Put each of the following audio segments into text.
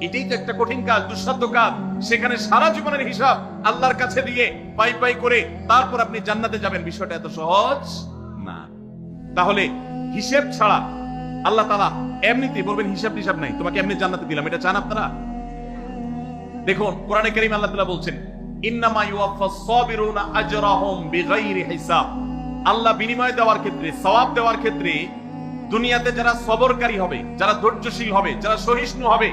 এটাই তো একটা কঠিন কাজ, দুঃসাধ্য কাজ। সেখানে সারা জীবনের হিসাব আল্লাহর কাছে দিয়ে পাই পাই করে তারপর আপনি জান্নাতে যাবেন। বিষয়টা এত সহজ না। তাহলে হিসেব ছাড়া আল্লাহ তালা এমনিতে বলবেন, হিসাব হিসাব নাই, তোমাকে এমনি জান্নাতে দিলাম। এটা চান আপনারা? দেখুন, কোরআনে কারীম আল্লাহ তাআলা বলছেন, ইন্নামা ইউয়াফাস সাবিরুনা আজরাহুম বিগাইরি হিসাব। আল্লাহ বিনিময় দেওয়ার ক্ষেত্রে, সওয়াব দেওয়ার ক্ষেত্রে দুনিয়াতে যারা সবরকারী হবে, যারা ধৈর্যশীল হবে, যারা সহিষ্ণু হবে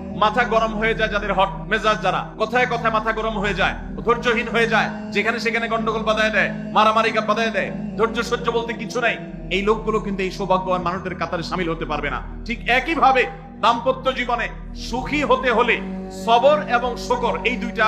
মাথা গরম হয়ে যায় যাদের হট মেজাজ যারা। কথায় কথায় মাথা গরম হয়ে যায়, ধৈর্যহীন হয়ে যায়, যেখানে সেখানে গন্ডগোল বাধায় দেয়, মারামারি বাধায় দেয়, ধৈর্য সহ্য বলতে কিছু নাই। এই লোকগুলো কিন্তু এই সৌভাগ্যবান মানুষদের কাতারে সামিল হতে পারবে না। ঠিক একই ভাবে দাম্পত্য জীবনে সুখী হতে হলে সবর এবং শকর এই দুইটা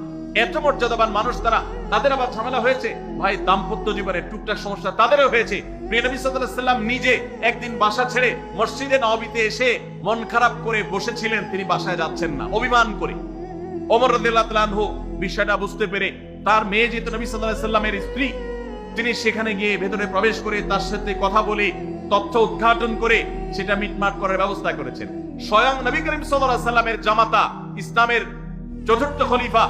এত মর্যাদাবান মানুষ তারা তাদের আবার ঝামেলা হয়েছে? ভাই, দাম্পত্য জীবনে টুকটাক সমস্যা তাদেরও হয়েছে। নিজে একদিন বাসা ছেড়ে মসজিদে নববীতে এসে মন খারাপ করে বসেছিলেন, তিনি বাসায় যাচ্ছেন না। অভিমান করে। ওমর রাদিয়াল্লাহু বিষয়টা বুঝতে পেরে তার মেয়ে যেহেতু নবী সাল্লামের স্ত্রী, তিনি সেখানে গিয়ে ভেতরে প্রবেশ করে তার সাথে কথা বলে তথ্য উদ্ঘাটন করে সেটা মিটমাট করার ব্যবস্থা করেছেন। স্বয়ং নবী করিম আলাইহি সাল্লামের জামাতা ইসলামের চতুর্থ খলিফা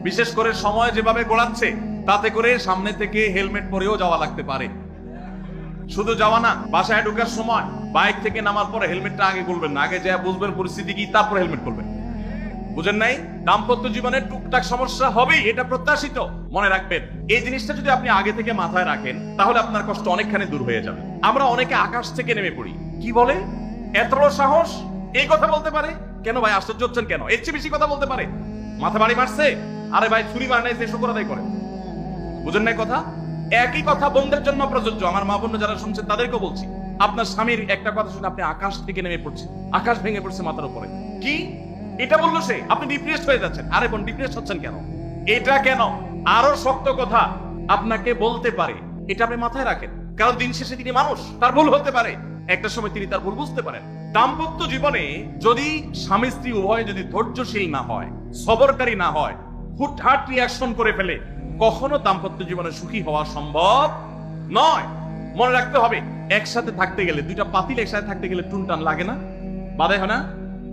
বিশেষ করে সময় যেভাবে গোড়াচ্ছে, তাতে করে সামনে থেকে হেলমেট পরেও যাওয়া লাগতে পারে। শুধু যাওয়া না, বাসায় ঢোকার সময় বাইক থেকে নামার পরে হেলমেটটা আগে খুলবেন না। আগে যা বুঝবেন পরিস্থিতি কি, তারপর হেলমেট খুলবেন। বুঝেন নাই? দাম্পত্য জীবনে টুকটাক সমস্যা হবেই, এটা প্রত্যাশিত। মনে রাখবেন, এই জিনিসটা যদি আপনি আগে থেকে মাথায় রাখেন, তাহলে আপনার কষ্ট অনেকখানি দূর হয়ে যাবে। আমরা অনেকে আকাশ থেকে নেমে পড়ি। কি বলে? এত সাহস? এই কথা বলতে পারে? কেন ভাই, আশ্চর্য হচ্ছেন কেন? এর চেয়ে বেশি কথা বলতে পারে? মাথা বাড়ি মারছে আরে ভাই, ছুরি মার নাই সে শুকর আদায় করে। বুঝেন নাই কথা? একই কথা বোনদের জন্য প্রযোজ্য। আমার মা বোন যারা শুনছেন, তাদেরকেও বলছি, আপনার স্বামীর একটা কথা শুনে আপনি আকাশ থেকে নেমে পড়ছেন। আকাশ ভেঙে পড়ছে মাথার উপরে। কি? এটা বলল সে? আপনি ডিপ্রেসড হয়ে যাচ্ছেন। আরে বোন ডিপ্রেসড হচ্ছেন কেন? এটা কেন? আরও শক্ত কথা। আপনাকে বলতে পারে, এটা আপনি মাথায় রাখেন। কারণ দিন শেষে তিনি মানুষ, তার ভুল হতে পারে। একটা সময় তিনি তার ভুল বুঝতে পারেন। দাম্পত্য জীবনে যদি স্বামী স্ত্রী উভয় যদি ধৈর্যশীল না হয়, সবরকারী না হয় হুটহাট রিয়াকশন করে ফেলে। কখনো দাম্পত্য জীবনে সুখী হওয়া সম্ভব নয়। মনে রাখতে হবে, একসাথে থাকতে গেলে, দুইটা পাতিল একসাথে থাকতে গেলে টুনটান লাগে না। বাধে হয় না?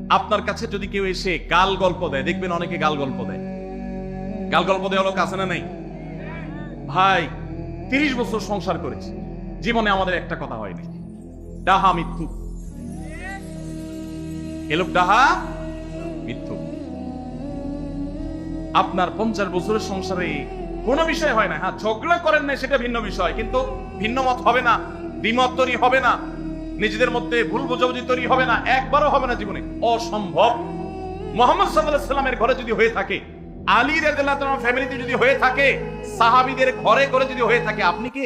আপনার কাছে যদি কেউ এসে গাল গল্প দেয়, দেখবেন অনেকে গাল গল্প দেয়। গাল গল্প দেওয়া লোক আছে না নাই? ভাই, তিরিশ বছর সংসার করেছি। জীবনে আমাদের একটা কথা হয়নি। ডাহা মিথ্যু। এলোক ডাহা মিথ্যু। আপনার পঞ্চাশ বছরের সংসারে কোনো বিষয় হয় না। হ্যাঁ ঝগড়া করেন না সেটা ভিন্ন বিষয়, কিন্তু ভিন্ন মত হবে না, দ্বিমত তৈরি হবে না, নিজেদের মধ্যে ভুল বোঝাবুঝি তৈরি হবে না, একবারও হবে না জীবনে। অসম্ভব। মোহাম্মদ সাল্লাহ সাল্লামের ঘরে যদি হয়ে থাকে, আলী রাজ ফ্যামিলিতে যদি হয়ে থাকে, সাহাবিদের ঘরে ঘরে যদি হয়ে থাকে, আপনি কে?